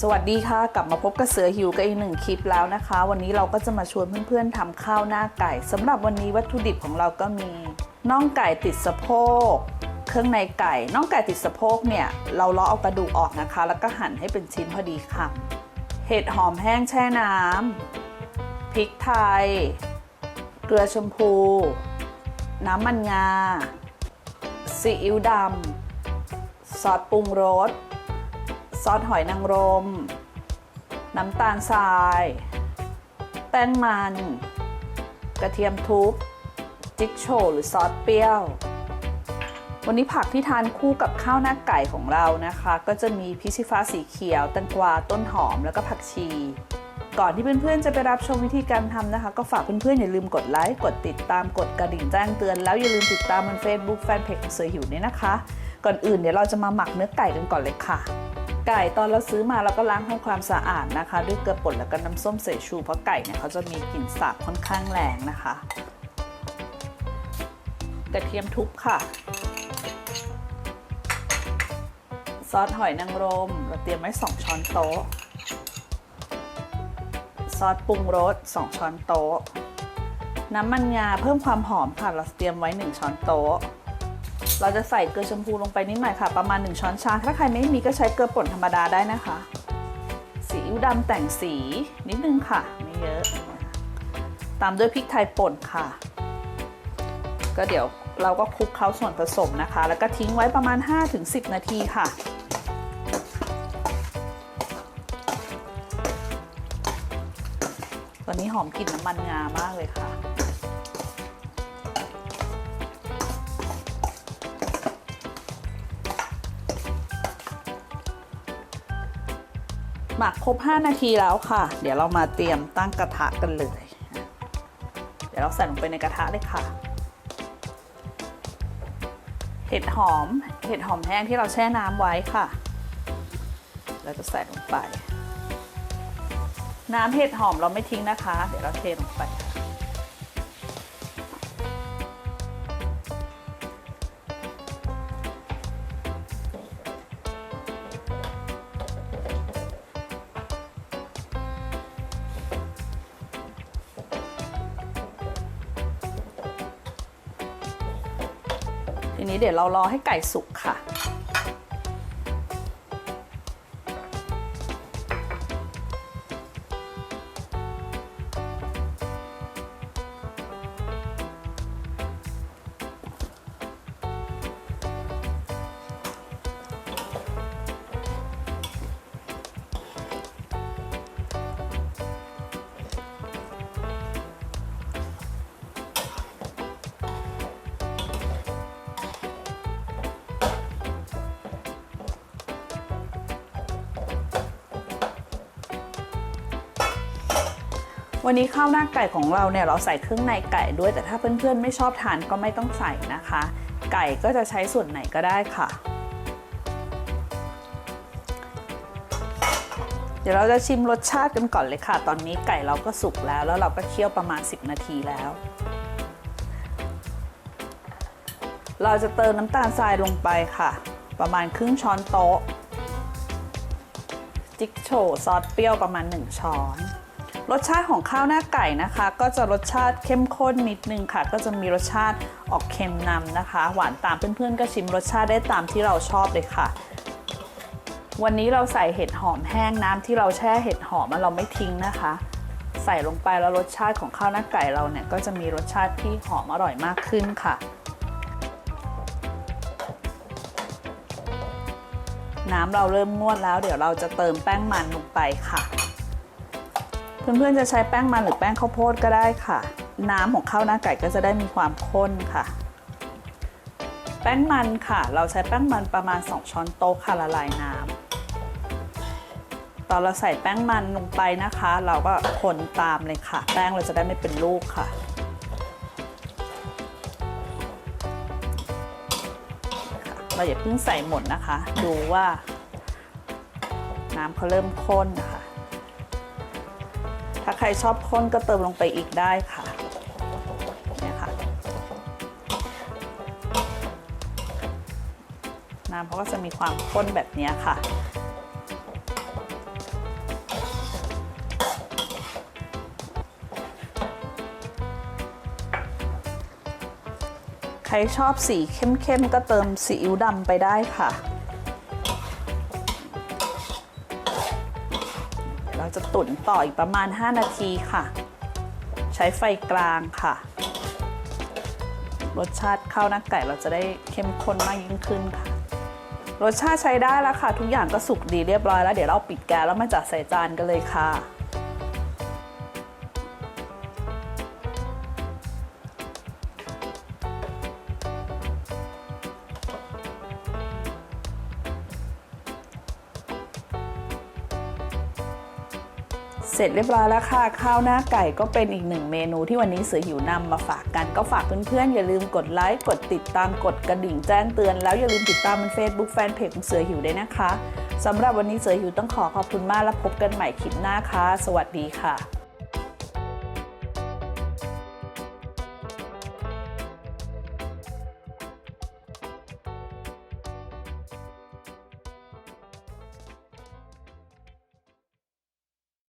สวัสดีค่ะ กลับมาพบกับเสือหิวกับอีกหนึ่งคลิปแล้วนะคะ วันนี้เราก็จะมาชวนเพื่อนๆทำข้าวหน้าไก่ สำหรับวันนี้วัตถุดิบของเราก็มีน่องไก่ติดสะโพก เครื่องในไก่น่องไก่ติดสะโพกเนี่ย เราเลาะเอากระดูกออกนะคะ แล้วก็หั่นให้เป็นชิ้นพอดีคำเห็ดหอมแห้งแช่น้ำพริกไทย เกลือชมพู น้ำมันงาซีอิ๊วดำซอสปรุงรส ซอสหอยนางรม น้ำตาลทราย แป้งมัน กระเทียมทุบ จิ๊กโชหรือซอสเปรี้ยว วันนี้ผักที่ทานคู่กับข้าวหน้าไก่ของเรานะคะ ก็จะมีพริกชี้ฟ้าสีเขียวแตงกวาต้นหอมแล้วก็ผักชีก่อนที่เพื่อนๆ จะไปรับชมวิธีการทำนะคะ ก็ฝากเพื่อนๆ อย่าลืมกดไลค์ กดติดตามกดกระดิ่งแจ้งเตือน แล้วอย่าลืมติดตามบน Facebook แฟนเพจของเสือหิวด้วยนะคะ ก่อนอื่นเดี๋ยวเราจะมาหมักเนื้อไก่กันก่อนเลยค่ะ ไก่ตอนเราซื้อมาเราก็ล้างทำความสะอาดนะคะ ด้วยเกลือป่นแล้วก็น้ำส้มสายชูเพราะไก่เนี่ยเขาจะมีกลิ่นสาบค่อนข้างแรงนะคะกระเทียมทุบค่ะ ซอสหอยนางรม เราเตรียมไว้ 2 ช้อนโต๊ะ ซอสปรุงรส 2 ช้อนโต๊ะ น้ำมันงาเพิ่มความหอมค่ะ เราเตรียมไว้ 1 ช้อนโต๊ะ เราจะใส่เกลือชมพูลงไปนิดหน่อยค่ะ ประมาณ 1 ช้อนชา ถ้าใครไม่มีก็ใช้เกลือป่นธรรมดาได้นะคะ สีอิ๊วดำแต่งสีนิดนึงค่ะ ไม่เยอะ ตามด้วยพริกไทยป่นค่ะ ก็เดี๋ยวเราก็คลุกเคล้าส่วนผสมนะคะ แล้วก็ทิ้งไว้ประมาณ 5-10 นาทีค่ะตอนนี้หอมกลิ่นน้ำมันงามากเลยค่ะ หมักครบ 5 นาทีแล้วค่ะ เดี๋ยวเรามาเตรียมตั้งกระทะกันเลย เดี๋ยวเราใส่ลงไปในกระทะเลยค่ะ เห็ดหอม เห็ดหอมแห้งที่เราแช่น้ำไว้ค่ะ เราจะใส่ลงไป น้ำเห็ดหอมเราไม่ทิ้งนะคะ เดี๋ยวเราเทลงไป ทีนี้เดี๋ยวเรารอให้ไก่สุกค่ะ วันนี้ข้าวหน้าไก่ของเราเนี่ยเราใส่เครื่องในไก่ด้วย แต่ถ้าเพื่อนๆไม่ชอบทานก็ไม่ต้องใส่นะคะ ไก่ก็จะใช้ส่วนไหนก็ได้ค่ะ เดี๋ยวเราจะชิมรสชาติกันก่อนเลยค่ะ ตอนนี้ไก่เราก็สุกแล้ว แล้วเราก็เคี่ยวประมาณ 10 นาทีแล้ว เราจะเติมน้ำตาลทรายลงไปค่ะ ประมาณครึ่งช้อนโต๊ะ จิ๊กโฉซอสเปรี้ยวประมาณ 1 ช้อน รสชาติของข้าวหน้าไก่นะคะ ก็จะรสชาติเข้มข้นนิดนึงค่ะ ก็จะมีรสชาติออกเค็มนำนะคะ หวานตามเพื่อนๆก็ชิมรสชาติได้ตามที่เราชอบเลยค่ะ วันนี้เราใส่เห็ดหอมแห้งน้ำที่เราแช่เห็ดหอมอะเราไม่ทิ้งนะคะ ใส่ลงไปแล้วรสชาติของข้าวหน้าไก่เราเนี่ยก็จะมีรสชาติที่หอมอร่อยมากขึ้นค่ะน้ำเราเริ่มงวดแล้ว เดี๋ยวเราจะเติมแป้งมันลงไปค่ะ เพื่อนๆจะใช้แป้งมันหรือแป้งข้าวโพดก็ได้ค่ะ น้ำของข้าวหน้าไก่ก็จะได้มีความข้นค่ะ แป้งมันค่ะ เราใช้แป้งมันประมาณ 2 ช้อนโต๊ะค่ะละลายน้ำตอนเราใส่แป้งมันลงไปนะคะ เราก็คนตามเลยค่ะ แป้งเราจะได้ไม่เป็นลูกค่ะเราอย่าเพิ่งใส่หมดนะคะ ดูว่าน้ำเขาเริ่มข้นนะคะ ถ้าใครชอบข้นก็เติมลงไปอีกได้ค่ะเนี่ยค่ะ น้ำเขาก็จะมีความข้นแบบนี้ค่ะใครชอบสีเข้มๆ ก็เติมสีอิ๊วดำไปได้ค่ะ จะตุ๋นต่ออีกประมาณ 5 นาทีค่ะ ใช้ไฟกลางค่ะ รสชาติข้าวหน้าไก่เราจะได้เข้มข้นมากยิ่งขึ้นค่ะ รสชาติใช้ได้แล้วค่ะ ทุกอย่างก็สุกดีเรียบร้อยแล้วเดี๋ยวเราปิดแก๊สแล้วมาจัดใส่จานกันเลยค่ะ เสร็จเรียบร้อยแล้วค่ะข้าวหน้าไก่ก็เป็นอีกหนึ่งเมนูที่วันนี้เสือหิวนำมาฝากกันก็ฝากเพื่อนๆ อย่าลืมกดไลค์กดติดตามกดกระดิ่งแจ้งเตือนแล้วอย่าลืมติดตามบน Facebook แฟนเพจของเสือหิวด้วยนะคะสำหรับวันนี้เสือหิวต้องขอขอบคุณมากและพบกันใหม่คลิปหน้าค่ะ สวัสดีค่ะ